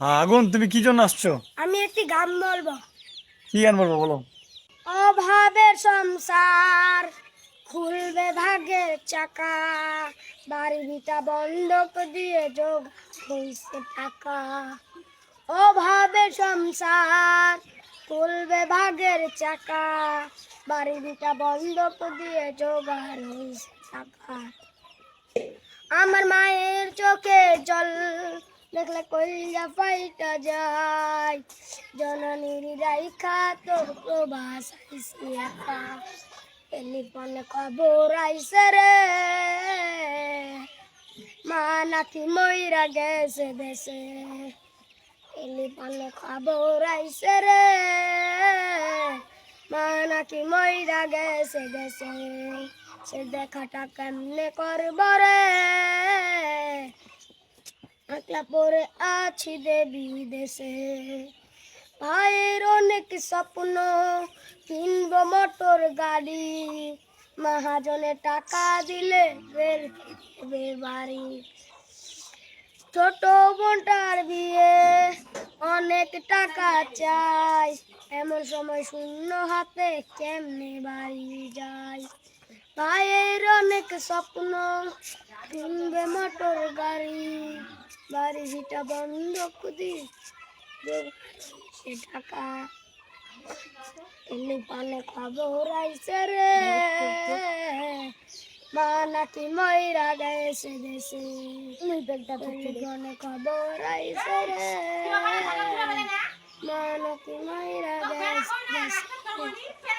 হ্যাঁ আগুন তুমি কি জন্য আসছো? আমি একটি গান বলব। কি গান বলব বলো। অভাবের সংসার খুলবে ভাগের চাকা বাড়ি ভিটা বন্ধক দিয়ে যোগ হইছে টাকা। অভাবের সংসার খুলবে ভাগের চাকা বাড়ি ভিটা বন্ধক দিয়ে জোগাড় হইছে টাকা। আমার মায়ের চোখে জল দেখলে কইলা ফাইটা যায় জননীর রাইখা তোর প্রবাস আইসি একা। টেলিফোনে খবর আইসে রে। মা নাকি ময়রা গেছে দেশে। টেলিফোনে খবর আইসে রে। মা নাকি ময়রা গেছে দেশে। সে দেখাটা কেমনে করব রে? একলা পরে আছি দেবী দেশে। ভাইয়ের অনেক স্বপ্ন, কিনব মোটর গাড়ি। মহাজনে টাকা দিলে বের দেবে বাড়ি। ছোট বোনটার বিয়ে, অনেক টাকা চাই। এমন সময় শূন্য হাতে কেমনে বাড়ি যায় ভাইয়ের অনেক স্বপ্ন, কিনবে মোটর গাড়ি। বাড়ি ভিটা বন্ধ সে টাকা এমনি পানে খবর আইসে রে। মা নাকি ময়রা গেছে দেশে। মনে খবর আইসে রে। মা নাকি ময়রা গেছে দেশে।